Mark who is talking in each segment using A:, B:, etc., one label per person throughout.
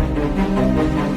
A: Thank you.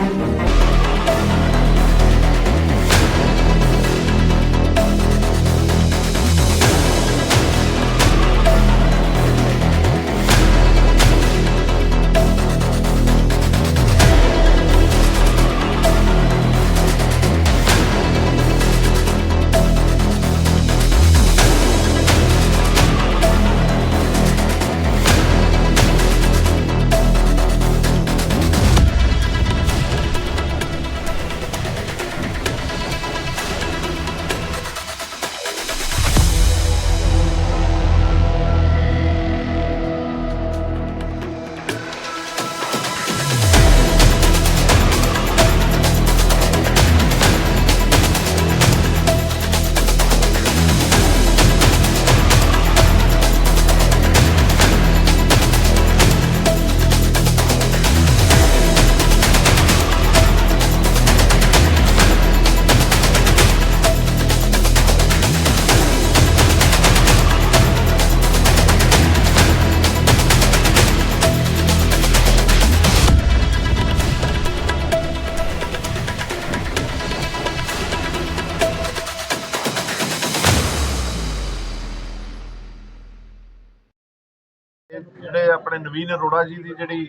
A: ਜਿਹੜੇ ਆਪਣੇ ਨਵੀਨ ਅਰੋੜਾ ਜੀ ਦੀ ਜਿਹੜੀ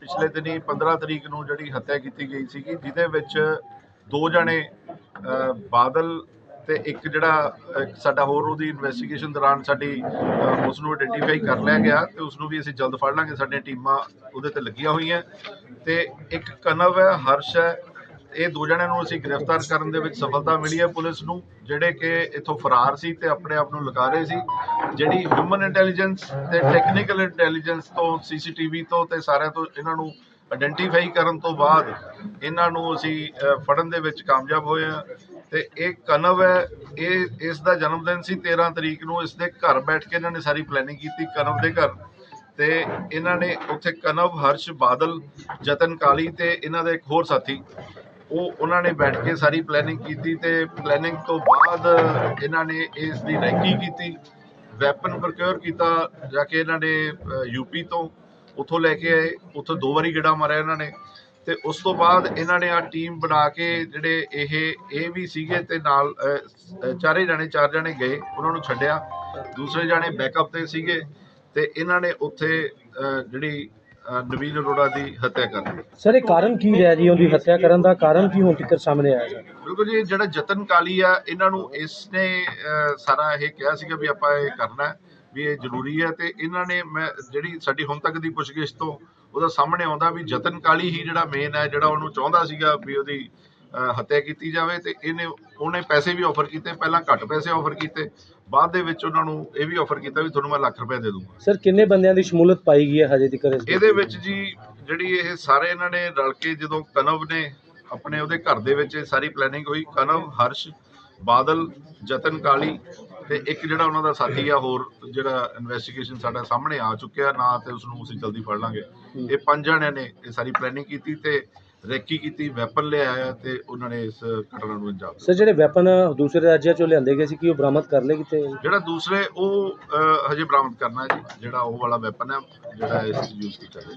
A: ਪਿਛਲੇ ਦਿਨੀ 15 ਤਰੀਕ ਨੂੰ ਜਿਹੜੀ ਹੱਤਿਆ ਕੀਤੀ ਗਈ ਸੀਗੀ ਜਿਹਦੇ ਵਿੱਚ ਦੋ ਜਣੇ ਬਾਦਲ ਤੇ ਇੱਕ ਜਿਹੜਾ ਸਾਡਾ ਹੋਰ ਉਹਦੀ ਇਨਵੈਸਟੀਗੇਸ਼ਨ ਦੌਰਾਨ ਸਾਡੀ ਅ, ਉਸ ਨੂੰ ਆਇਡੈਂਟੀਫਾਈ ਕਰ ਲਿਆ ਗਿਆ ਤੇ ਉਸ ਨੂੰ ਵੀ ਅਸੀਂ ਜਲਦ ਫੜ ਲਾਂਗੇ ਸਾਡੀਆਂ ਟੀਮਾਂ ਉਹਦੇ ਤੇ ਲੱਗੀਆਂ ਹੋਈਆਂ। ਤੇ ਇੱਕ ਕਨਵ ਹੈ ਹਰਸ਼ ਹੈ ਇਹ ਦੋ ਜਣਿਆਂ ਨੂੰ ਅਸੀਂ ਗ੍ਰਿਫਤਾਰ ਕਰਨ ਦੇ ਵਿੱਚ ਸਫਲਤਾ ਮਿਲੀ ਹੈ ਪੁਲਿਸ ਨੂੰ, ਜਿਹੜੇ ਕਿ ਇੱਥੋਂ ਫਰਾਰ ਸੀ ਤੇ ਆਪਣੇ ਆਪ ਨੂੰ ਲੁਕਾ ਰਹੇ ਸੀ। ਜਿਹੜੀ ਹਿਊਮਨ ਇੰਟੈਲੀਜੈਂਸ ਤੇ ਟੈਕਨੀਕਲ ਇੰਟੈਲੀਜੈਂਸ ਤੋਂ ਸੀਸੀਟੀਵੀ ਤੋਂ ਤੇ ਸਾਰਿਆਂ ਤੋਂ ਇਹਨਾਂ ਨੂੰ ਆਇਡੈਂਟੀਫਾਈ ਕਰਨ ਤੋਂ ਬਾਅਦ ਇਹਨਾਂ ਨੂੰ ਅਸੀਂ ਫੜਨ ਦੇ ਵਿੱਚ ਕਾਮਯਾਬ ਹੋਏ ਹਾਂ। ਤੇ ਇਹ ਕਨਵ ਹੈ, ਇਹ, ਇਸ ਦਾ ਜਨਮ ਦਿਨ ਸੀ 13 ਤਰੀਕ ਨੂੰ ਇਸ ਦੇ ਘਰ ਬੈਠ ਕੇ ਇਹਨਾਂ ਨੇ ਸਾਰੀ ਪਲੈਨਿੰਗ ਕੀਤੀ ਕਨਵ ਦੇ ਘਰ। ਤੇ ਇਹਨਾਂ ਨੇ ਉੱਥੇ ਕਨਵ ਹਰਸ਼ ਬਾਦਲ, ਜਤਨ ਕਾਲੀ ਤੇ ਇਹਨਾਂ ਦਾ ਇੱਕ ਹੋਰ ਸਾਥੀ ਉਹ ਉਹਨਾਂ ਨੇ ਬੈਠ ਕੇ ਸਾਰੀ ਪਲੈਨਿੰਗ ਕੀਤੀ ਤੇ ਪਲੈਨਿੰਗ ਤੋਂ ਬਾਅਦ ਇਹਨਾਂ ਨੇ ਇਸ ਦੀ ਰੈਕੀ ਕੀਤੀ ਵੈਪਨ ਪ੍ਰੋਕਿਉਰ ਕੀਤਾ, ਜਾ ਕੇ ਇਹਨਾਂ ਨੇ ਯੂਪੀ ਤੋਂ ਉੱਥੋਂ ਲੈ ਕੇ ਆਏ, ਉੱਥੋਂ ਦੋ ਵਾਰੀ ਗੇੜਾ ਮਾਰਿਆ ਇਹਨਾਂ ਨੇ ਤੇ ਉਸ ਤੋਂ ਬਾਅਦ ਇਹਨਾਂ ਨੇ ਆ ਟੀਮ ਬਣਾ ਕੇ ਜਿਹੜੇ ਇਹ ਇਹ ਵੀ ਸੀਗੇ ਤੇ ਨਾਲ ਚਾਰੇ ਜਾਣੇ, ਚਾਰ ਜਣੇ ਗਏ, ਉਹਨਾਂ ਨੂੰ ਛੱਡਿਆ। ਦੂਸਰੇ ਜਾਣੇ ਬੈਕਅਪ ਤੇ ਸੀਗੇ ਤੇ ਇਹਨਾਂ ਨੇ ਉੱਥੇ ਜਿਹੜੀ ਨਵੀਨ ਅਰੋੜਾ ਦੀ ਹੱਤਿਆ ਕਰ ਦਿੱਤੀ
B: ਸਰ ਇਹ ਕਾਰਨ ਕੀ ਰਿਹਾ ਜੀ ਉਹਦੀ ਹੱਤਿਆ ਕਰਨ ਦਾ? ਕਾਰਨ ਕੀ ਹੁਣ ਤੱਕ ਸਾਹਮਣੇ ਆਇਆ ਸਰ?
A: ਬਿਲਕੁਲ ਜੀ ਜਿਹੜਾ ਜਤਨ ਕਾਲੀ ਆ ਇਹਨਾਂ ਨੂੰ ਇਸ ਨੇ ਸਾਰਾ ਇਹ ਕਿਹਾ ਸੀਗਾ ਵੀ ਆਪਾਂ ਇਹ ਕਰਨਾ ਵੀ ਇਹ ਜ਼ਰੂਰੀ ਹੈ ਤੇ ਇਹਨਾਂ ਨੇ ਮੈਂ ਜਿਹੜੀ ਸਾਡੀ ਹੁਣ ਤੱਕ ਦੀ ਪੁੱਛਗਿੱਛ ਤੋਂ ਉਹਦਾ ਸਾਹਮਣੇ ਆਉਂਦਾ ਵੀ ਜਤਨ ਕਾਲੀ ਹੀ ਜਿਹੜਾ ਮੇਨ ਹੈ ਜਿਹੜਾ ਉਹਨੂੰ ਚਾਹੁੰਦਾ ਸੀਗਾ ਵੀ ਉਹਦੀ ਹੱਤਿਆ ਕੀਤੀ ਜਾਵੇ ਤੇ ਇਹਨੇ ਉਹਨੇ ਪੈਸੇ ਵੀ ਆਫਰ ਕੀਤੇ ਪਹਿਲਾਂ ਘੱਟ ਪੈਸੇ ਆਫਰ ਕੀਤੇ ਬਾਅਦ ਦੇ ਵਿੱਚ ਉਹਨਾਂ ਨੂੰ ਇਹ ਵੀ ਆਫਰ ਕੀਤਾ ਵੀ ਤੁਹਾਨੂੰ ਮੈਂ ਲੱਖ ਰੁਪਏ ਦੇ ਦੂੰਗਾ।
B: ਸਰ ਕਿੰਨੇ ਬੰਦਿਆਂ ਦੀ ਸ਼ਮੂਲੀਅਤ ਪਾਈ ਗਈ ਹੈ ਹਜੇ ਤੱਕ
A: ਇਹਦੇ ਵਿੱਚ ਜੀ ਜਿਹੜੀ ਇਹ ਸਾਰੇ ਇਹਨਾਂ ਨੇ ਰਲ ਕੇ ਜਦੋਂ ਕਨਵ ਨੇ ਆਪਣੇ ਉਹਦੇ ਘਰ ਦੇ ਵਿੱਚ ਸਾਰੀ ਪਲੈਨਿੰਗ ਹੋਈ ਕਨਵ ਹਰਸ਼ ਬਾਦਲ ਜਤਨ ਕਾਲੀ ਤੇ ਇੱਕ ਜਿਹੜਾ ਉਹਨਾਂ ਦਾ ਸਾਥੀ ਆ ਹੋਰ ਜਿਹੜਾ ਇਨਵੈਸਟੀਗੇਸ਼ਨ ਸਾਡਾ ਸਾਹਮਣੇ ਆ ਚੁੱਕਿਆ ਨਾ ਤੇ ਉਸ ਨੂੰ ਅਸੀਂ ਜਲਦੀ ਫੜ ਲਾਂਗੇ। ਇਹ ਪੰਜ ਜਣਿਆਂ ਨੇ ਇਹ ਸਾਰੀ ਪਲੈਨਿੰਗ ਕੀਤੀ ਤੇ ਰੈਕੀ ਕੀਤੀ ਵੈਪਨ ਲਿਆਇਆ ਤੇ ਉਹਨਾਂ ਨੇ ਇਸ ਘਟਨਾ ਨੂੰ ਅੰਜਾਮ ਦਿੱਤਾ।
B: ਸਰ ਜਿਹੜੇ ਵੈਪਨ ਦੂਸਰੇ ਰਾਜਾਂ ਚੋਂ ਲਿਆਂਦੇ ਗਏ ਸੀ ਕੀ ਉਹ ਬਰਾਮਦ ਕਰ ਲਏ ਕਿਤੇ?
A: ਜਿਹੜਾ ਦੂਸਰੇ ਉਹ ਹਜੇ ਬਰਾਮਦ ਕਰਨਾ ਹੈ ਜੀ। ਜਿਹੜਾ ਉਹ ਵਾਲਾ ਵੈਪਨ ਹੈ ਜਿਹੜਾ ਇਸ ਯੂਜ਼ ਕੀਤਾ ਗਿਆ।